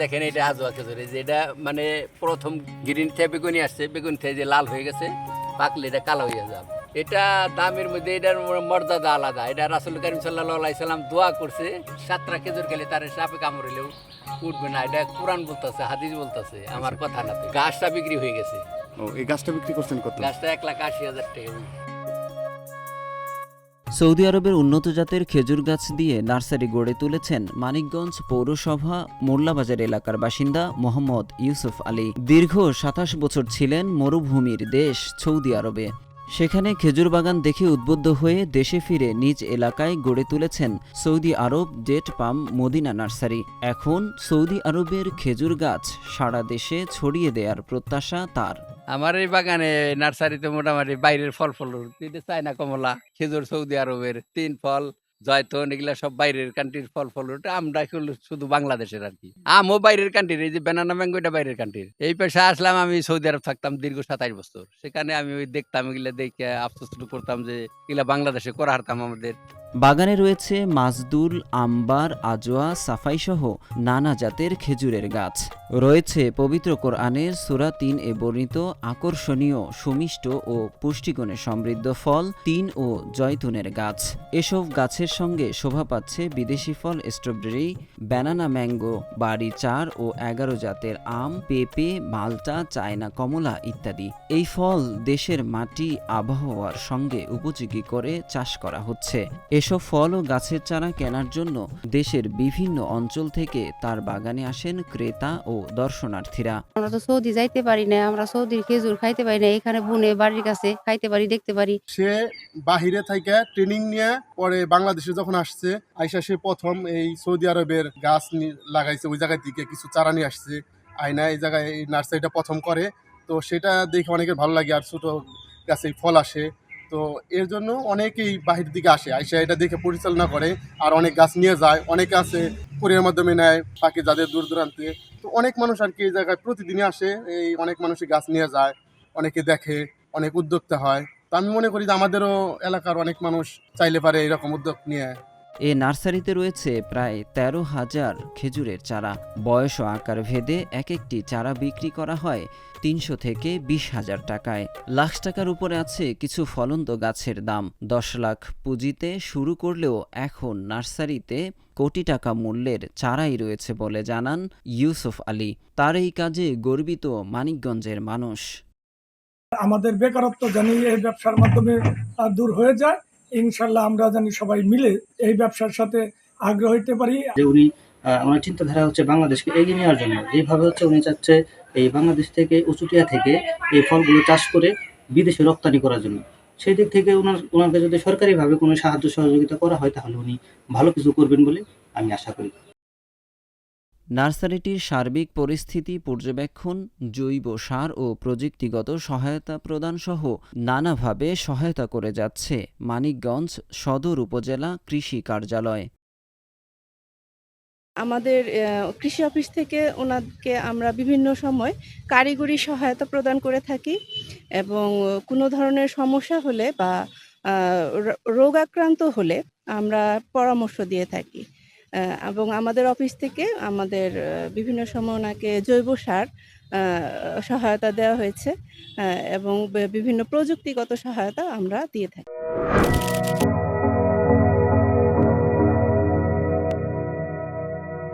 দেখেন এটা আজোয়া খেজুর এই যে এটা মানে প্রথম গ্রিন থেকে বেগুনি আসছে বেগুন থেকে যে লাল হয়ে গেছে পাকলে এটা কালো হয়ে যাবে। এটা দামের মধ্যে এটার মর্যাদা আলাদা। এটা রাসুল করিম সাল্লাহ সাল্লাম দোয়া করছে সাতটা খেজুর খেলে তার সাপে কামড়িলেও উঠবে না। এটা কোরআন বলতেছে হাদিস বলতেছে আমার কথা না। গাছটা বিক্রি হয়ে গেছে। ও এই গাছটা বিক্রি করছেন কত? গাছটা এক লাখ আশি হাজার টাকা। সৌদি আরবের উন্নত জাতের খেজুর গাছ দিয়ে নার্সারি গড়ে তুলেছেন মানিকগঞ্জ পৌরসভা মোল্লাবাজার এলাকার বাসিন্দা মোহাম্মদ ইউসুফ আলী। দীর্ঘ সাতাশ বছর ছিলেন মরুভূমির দেশ সৌদি আরবে। সেখানে খেজুর বাগান দেখে উদ্বুদ্ধ হয়ে দেশে ফিরে নিজ এলাকায় গড়ে তুলেছেন Saudi Arab date palm Madina nursery. এখন সৌদি আরবের খেজুর গাছ সারা দেশে ছড়িয়ে দেওয়ার প্রত্যাশা তার। আমার এই বাগানে নার্সারিতে মোটামুটি বাইরের ফল ফল চায়না কমলা, খেজুর সৌদি আরবের তিন ফল জয়তন, এগুলা সব বাইরের কান্ট্রির ফল ফল ওটা আমরা শুধু বাংলাদেশের আর কি। আমও বাইরের কান্ট্রির এই যে ব্যানানা ম্যাঙ্গো এটা বাইরের কান্ট্রির এই পেশা আসলাম আমি সৌদি আরব থাকতাম দীর্ঘ সাতাশ বছর। সেখানে আমি ওই দেখতাম, এগুলা দেখে আফসোস করতাম যে এগুলা বাংলাদেশে করা হারতাম আমাদের। বাগানে রয়েছে মাজদুল, আম্বার, আজোয়া সাফাই সহ নানা জাতের খেজুরের গাছ। রয়েছে পবিত্র কোরআনের সুরা তিন এ বর্ণিত আকর্ষণীয়, সুমিষ্ট ও পুষ্টিগুণে সমৃদ্ধ ফল, তিন ও জয়তুনের গাছ। এসব গাছের সঙ্গে শোভা পাচ্ছে বিদেশি ফল, স্ট্রবেরি, ব্যানানা, ম্যাঙ্গো, বাড়ি চার ও এগারো জাতের আম, পেঁপে, মালটা, চায়না, কমলা ইত্যাদি। এই ফল দেশের মাটি, আবহাওয়ার সঙ্গে উপযোগী করে চাষ করা হচ্ছে। এসব ফল ও গাছের চারা কেনার জন্য দেশের বিভিন্ন অঞ্চল থেকে তার বাগানে আসেন ক্রেতা ও দর্শনার্থীরা। আমরা তো সৌদি যাইতে পারি না আমরা সৌদির খেজুর খাইতে পারি না এখানে বুনে বাড়ির কাছে খাইতে পারি দেখতে পারি। সে বাহিরে থেকে ট্রেনিং নিয়ে পরে বাংলাদেশে যখন আসছে আইসা সে প্রথম এই সৌদি আরবের গাছ লাগাইছে ওই জায়গায় থেকে কিছু চারা নিয়ে আসছে। আয়না এই জায়গায় এই নার্সারিটা প্রথম করে। তো সেটা দেখে অনেকের ভালো লাগে আর ছোটো গাছে ফল আসে। তো এর জন্য অনেকেই বাহির দিকে আসে, আইসা এটা দেখে পরিচালনা করে আর অনেক গাছ নিয়ে যায়, অনেকে আছে কুরিয়ার মাধ্যমে নেয়, বাকি যাদের দূর দূরান্তে। তো অনেক মানুষ আর কি এই জায়গায় প্রতিদিনই আসে, এই অনেক মানুষই গাছ নিয়ে যায়, অনেকে দেখে, অনেক উদ্যোক্তা হয়। তো আমি মনে করি যে আমাদেরও এলাকার অনেক মানুষ চাইলে পারে এরকম উদ্যোগ নিয়ে এ নার্সারিতে রয়েছে প্রায় তেরো হাজার খেজুরের চারা। বয়স ও আকার ভেদে এক একটি চারা বিক্রি করা হয় তিনশো থেকে বিশ হাজার টাকায়। লাখ টাকার উপরে আছে কিছু ফলন্ত গাছের দাম। দশ লাখ পুঁজিতে শুরু করলেও এখন নার্সারিতে কোটি টাকা মূল্যের চারাই রয়েছে বলে জানান ইউসুফ আলী। তার এই কাজে গর্বিত মানিকগঞ্জের মানুষ। আমাদের বেকারত্ব জানি এই ব্যবসার মাধ্যমে দূর হয়ে যায়। ইনশাল্লাহ আমরা জানি সবাই মিলে এই ব্যবসার সাথে আগ্রহ হইতে পারি। যে উনি আমার চিন্তাধারা হচ্ছে বাংলাদেশকে এগিয়ে নেওয়ার জন্য। যেভাবে হচ্ছে উনি চাচ্ছে এই বাংলাদেশ থেকে, উচুটিয়া থেকে এই ফলগুলো চাষ করে বিদেশে রপ্তানি করার জন্য। সেই দিক থেকে ওনার ওনাকে যদি সরকারিভাবে কোনো সাহায্য সহযোগিতা করা হয়, তাহলে উনি ভালো কিছু করবেন বলে আমি আশা করি। নার্সারিটির সার্বিক পরিস্থিতি, পর্যবেক্ষণ, জৈব সার ও প্রযুক্তিগত সহায়তা প্রদান সহ নানাভাবে সহায়তা করে যাচ্ছে মানিকগঞ্জ সদর উপজেলা কৃষি কার্যালয়। আমাদের কৃষি অফিস থেকে ওনাকে আমরা বিভিন্ন সময় কারিগরি সহায়তা প্রদান করে থাকি এবং কোনো ধরনের সমস্যা হলে বা রোগ আক্রান্ত হলে আমরা পরামর্শ দিয়ে থাকি। এবং আমাদের অফিস থেকে আমাদের বিভিন্ন সময় ওনাকে জৈব সার সহায়তা দেওয়া হয়েছে এবং বিভিন্ন প্রযুক্তিগত সহায়তা আমরা দিয়ে থাকি।